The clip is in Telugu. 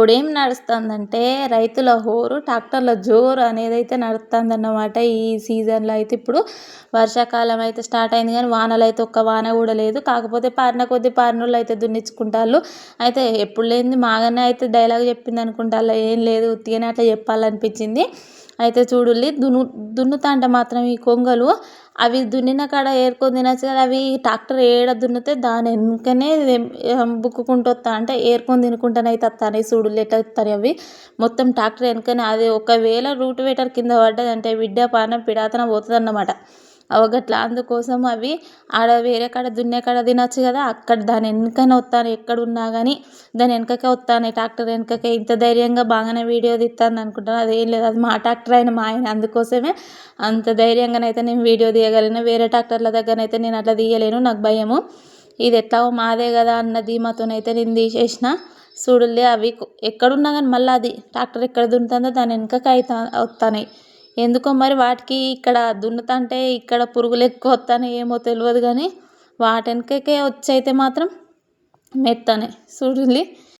ఇప్పుడు ఏం నడుస్తుందంటే రైతుల హోరు ట్రాక్టర్ల జోరు అనేది అయితే నడుస్తుందన్నమాట ఈ సీజన్లో. అయితే ఇప్పుడు వర్షాకాలం అయితే స్టార్ట్ అయింది కానీ వానలు అయితే ఒక్క వాన కూడా లేదు. కాకపోతే పారిన కొద్ది పారినోళ్ళు అయితే దున్నించుకుంటారు అయితే ఎప్పుడు లేనిది మాగానే అయితే డైలాగ్ చెప్పింది అనుకుంటా ఏం లేదు ఉత్తిగానే అట్లా చెప్పాలనిపించింది. అయితే చూడుల్లి దున్ను దున్నుతాంటే మాత్రం ఈ కొంగలు అవి దున్నిన కాడ ఏరుకొని తినచ్చు కదా అవి ట్రాక్టర్ ఏడ దున్నితే దాని వెనుకనే బుక్కుకుంటూ వస్తా అంటే ఏరుకొని తినుకుంటానైతే అయితే చూడు. బుల్లెట్ అవుతారు అవి. మొత్తం ట్రాక్టర్ వెనుకనే అది ఒకవేళ రూట్ వేటర్ కింద పడ్డదంటే బిడ్డ పానం పిడాతన పోతుంది అన్నమాట అవగట్ల. అందుకోసం అవి ఆడ వేరే కాడ దున్నే కాడ తినచ్చు కదా. అక్కడ దాని వెనుకనే వస్తాను ఎక్కడ ఉన్నా కానీ దాని వెనుకకే వస్తాను ట్రాక్టర్ వెనుకకే ఇంత ధైర్యంగా బాగానే వీడియో తీస్తాను అనుకుంటాను. అదేం లేదు. అది మా ట్రాక్టర్ అయిన మా ఆయన. అందుకోసమే అంత ధైర్యంగానైతే నేను వీడియో తీయగలను. వేరే ట్రాక్టర్ల దగ్గరనైతే నేను అట్లా తీయలేను. నాకు భయము. ఇది ఎట్లాగో మాదే కదా అన్న ధీమాతోనైతే నేను తీసేసిన. చూడులే అవి ఎక్కడున్నా కానీ మళ్ళీ అది ట్రాక్టర్ ఎక్కడ దున్నుతుందో దాని వెనుకకి అయితే వస్తాయి ఎందుకో మరి వాటికి ఇక్కడ దున్నుతుంటే ఇక్కడ పురుగులు ఎక్కువ వస్తున్నాయి ఏమో తెలియదు కానీ వాటి వెనుకకే వచ్చి అయితే మాత్రం మెత్తనే. చూడండి